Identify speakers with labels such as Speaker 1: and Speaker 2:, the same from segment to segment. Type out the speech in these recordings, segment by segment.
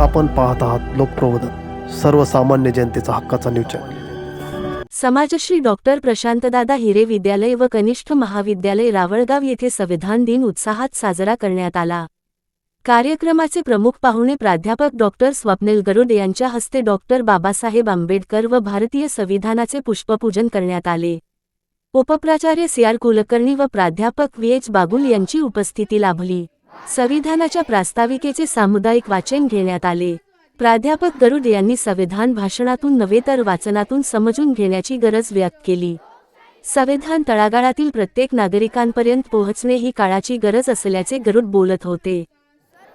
Speaker 1: आपण पाहत आहात लोकप्रबोधन सर्वसामान्य जनतेचा हक्काचा न्यूज चॅनल
Speaker 2: समाजश्री डॉक्टर प्रशांतदादा हिरे विद्यालय व कनिष्ठ महाविद्यालय रावळगाव येथे संविधान दिन उत्साहात साजरा करण्यात आला. कार्यक्रमाचे प्रमुख पाहुणे प्राध्यापक डॉक्टर स्वप्नील गरुड यांच्या हस्ते डॉक्टर बाबासाहेब आंबेडकर व भारतीय संविधानाचे पुष्पपूजन करण्यात आले. उपप्राचार्य सी आर कुलकर्णी व प्राध्यापक व्ही एच बागुल यांची उपस्थिती लाभली. संविधानाच्या प्रास्ताविकेचे सामुदायिक वाचन घेण्यात आले. प्राध्यापक गरुड यांनी संविधान भाषणातून नव्हे तर वाचनातून समजून घेण्याची गरज व्यक्त केली. संविधान तळागाळातील प्रत्येक नागरिकांपर्यंत पोहोचणे ही काळाची गरज असल्याचे गरुड बोलत होते.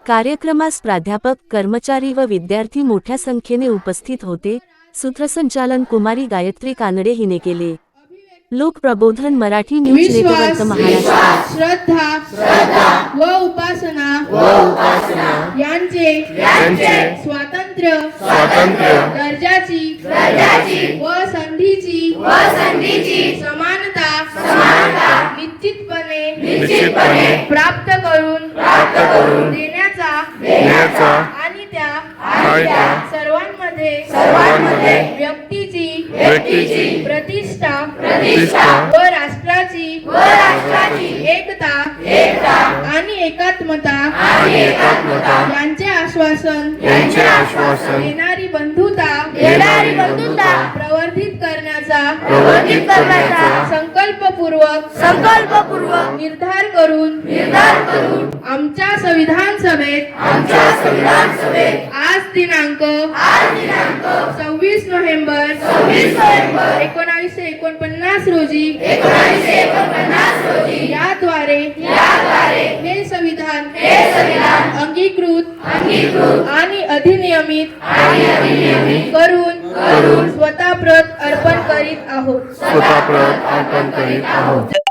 Speaker 2: कार्यक्रमास प्राध्यापक कर्मचारी व विद्यार्थी मोठ्या संख्येने उपस्थित होते. सूत्रसंचालन कुमारी गायत्री कानडे हिने केले. लोकप्रबोधन मराठी न्यूज नेटवर्क
Speaker 3: विश्वास
Speaker 2: महाराष्ट्र
Speaker 3: श्रद्धा व उपासना यांचे स्वातंत्र्य दर्जाची व संधीची समानता निश्चितपणे प्राप्त करून देण्याचा आणि त्या सर्वांमध्ये व्यक्तीची प्रतिष्ठा. व राष्ट्राची. एकता. आणि एकात्मता. यांचे आश्वासन.
Speaker 4: यांचे आश्वासन.
Speaker 3: येणारी बंधुता.
Speaker 4: येणारी बंधुता.
Speaker 3: प्रवर्धित करण्याचा.
Speaker 4: प्रवर्धित करण्याचा.
Speaker 3: संकल्पपूर्वक.
Speaker 4: संकल्पपूर्वक.
Speaker 3: निर्धार करून.
Speaker 4: निर्धार करून.
Speaker 3: आमच्या संविधान सभेत.
Speaker 4: आमच्या संविधान सभेत.
Speaker 3: आज दिनांक.
Speaker 4: आज दिनांक.
Speaker 3: सव्वीस नोव्हेंबर.
Speaker 4: सव्वीस नोव्हेंबर.
Speaker 3: एकोणावीसशे एकोणपन्नास.
Speaker 4: एकोणपन्नास रोजी.
Speaker 3: याद्वारे
Speaker 4: याद्वारे
Speaker 3: हे संविधान
Speaker 4: हे संविधान
Speaker 3: अंगीकृत
Speaker 4: अंगीकृत
Speaker 3: आणि अधिनियमित
Speaker 4: आणि अधिनियमित
Speaker 3: करून
Speaker 4: करून
Speaker 3: स्वतः प्रत अर्पण करीत आहोत.
Speaker 4: स्वतः अर्पण करीत आहोत.